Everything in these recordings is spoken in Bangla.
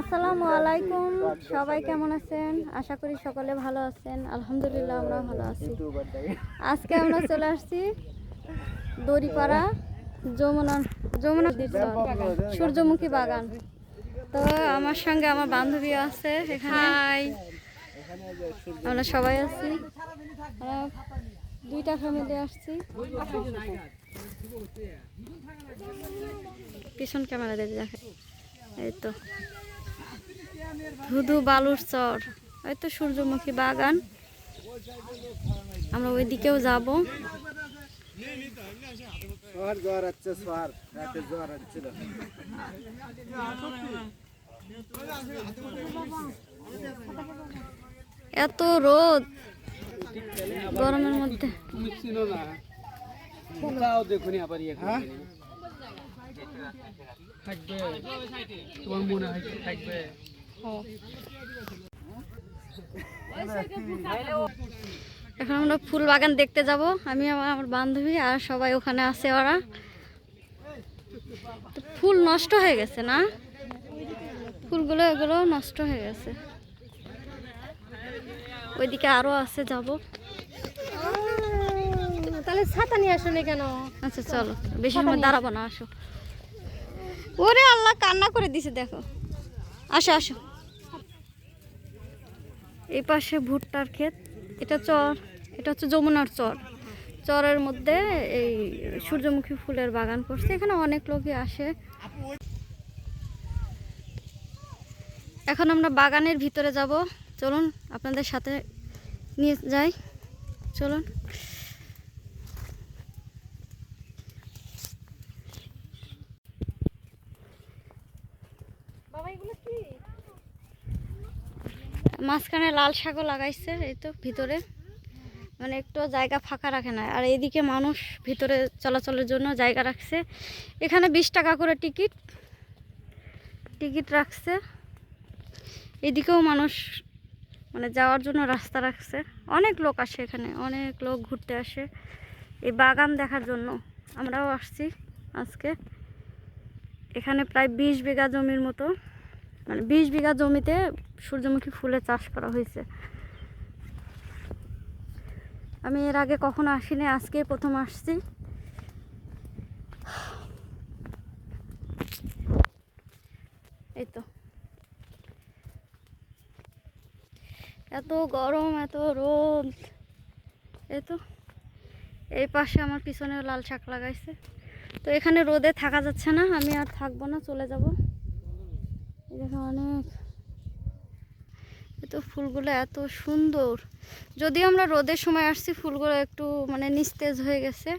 আসসালামু আলাইকুম। সবাই কেমন আছেন? আশা করি সকলে ভালো আছেন। আলহামদুলিল্লাহ আমরা ভালো আছি। আজকে আমরা চলে আসছি দড়িপাড়া যমুনা যমুনা সূর্যমুখী বাগান। তো আমার সঙ্গে আমার বান্ধবী আছে এখানে। আমরা সবাই আছি। দুইটা ফ্যামিলি আসছি। পিছন ক্যামেরা দিয়ে দেখে এই তো। ধুধু বালুর চর। এই তো সূর্যমুখী বাগান। আমরা ওই দিকেও যাব এত রোদ গরমের মধ্যে। তুমি চিনো না। তাও দেখুনি আবার হ্যাঁ? থাকবে। তোমার মনে হয় থাকবে? এখন আমরা ফুল বাগান দেখতে যাব। আমি আমার আমার বান্ধবী আর সবাই ওখানে আছে ওরা। ফুল নষ্ট হয়ে গেছে না? ফুলগুলো এগুলো নষ্ট হয়ে গেছে। ওইদিকে আরও আছে যাব। তাহলে ছাতা নিয়ে আসুনি কেন? আচ্ছা চলো। বেশি সময় দাঁড়াবো না আসো। ওরে আল্লাহ কান্না করে দিছে দেখো। আসো আসো। এই পাশে ভুট্টার ক্ষেত। এটা চর, এটা হচ্ছে যমুনার চর। চরের মধ্যে এই সূর্যমুখী ফুলের বাগান করছে। এখানে অনেক লোকই আসে। এখন আমরা বাগানের ভিতরে যাব। চলুন, আপনাদের সাথে নিয়ে যাই। চলুন। বাবা, এগুলো কি? মাঝখানে লাল শাকও লাগাইছে, এই তো ভিতরে। মানে একটু জায়গা ফাঁকা রাখে না। আর এদিকে মানুষ ভিতরে চলাচলের জন্য জায়গা রাখছে। এখানে বিশ টাকা করে টিকিট। টিকিট রাখছে। এদিকেও মানুষ মানে যাওয়ার জন্য রাস্তা রাখছে। অনেক লোক আসে এখানে। অনেক লোক ঘুরতে আসে। এই বাগান দেখার জন্য। আমরাও আসছি আজকে। এখানে প্রায় বিশ বিঘা জমির মতো। মানে বিশ বিঘা জমিতে সূর্যমুখী ফুলের চাষ করা হয়েছে। আমি এর আগে কখনো আসিনি আজকে প্রথম আসছি। এই তো এত গরম, এত রোদ এই তো এই পাশে আমার পিছনে লাল শাক লাগাইছে। তো এখানে রোদে থাকা যাচ্ছে না, আমি আর থাকব না, চলে যাব। দেখো অনেক। এত ফুলগুলো এত সুন্দর। যদিও আমরা রোদের সময় আসছি ফুলগুলো একটু মানে নিস্তেজ হয়ে গেছে।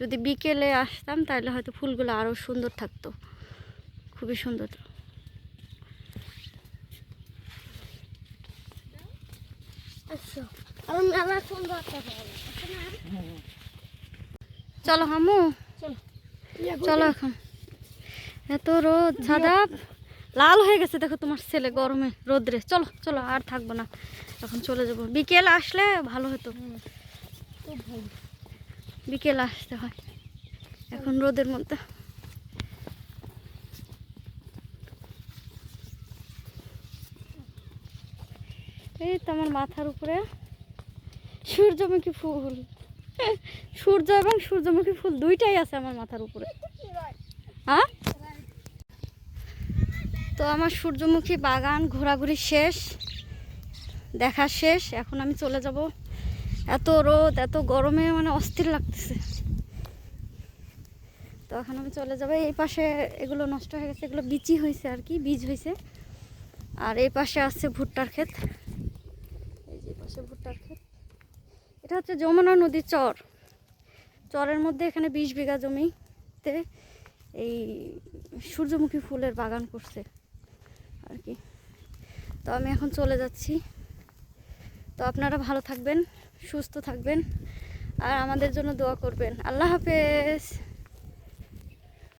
যদি বিকেলে আসতাম তাহলে হয়তো ফুলগুলো আরও সুন্দর থাকতো। খুবই সুন্দর। আচ্ছা চলো হামু। চলো। চলো এখন। এত রোদ সাদা লাল হয়ে গেছে, দেখো তোমার ছেলে গরমে, রোদ্রে। চলো চলো, আর থাকব না। এখন চলে যাব। বিকেল আসলে ভালো হতো। বিকেল আসতে হয়। এখন রোদের মধ্যে। এই তো আমার মাথার উপরে। সূর্যমুখী ফুল। সূর্য এবং সূর্যমুখী ফুল দুইটাই আছে আমার মাথার উপরে। হ্যাঁ? তো আমার সূর্যমুখী বাগান ঘোরাঘুরি শেষ, দেখা শেষ। এখন আমি চলে যাব। এত রোদ, এত গরমে মানে অস্থির লাগতেছে। তো এখন আমি চলে যাব। এই পাশে এগুলো নষ্ট হয়ে গেছে, এগুলো বিচি হয়েছে আর কি, বীজ হয়েছে। আর এই পাশে আছে ভুট্টার ক্ষেত। এই যে পাশে ভুট্টার ক্ষেত। এটা হচ্ছে যমুনা নদীর চর। চরের মধ্যে এখানে বিশ বিঘা জমিতে এই সূর্যমুখী ফুলের বাগান করছে। আর কি। তো আমি এখন চলে যাচ্ছি। তো আপনারা ভালো থাকবেন, সুস্থ থাকবেন, আর আমাদের জন্য দোয়া করবেন। আল্লাহ হাফেজ।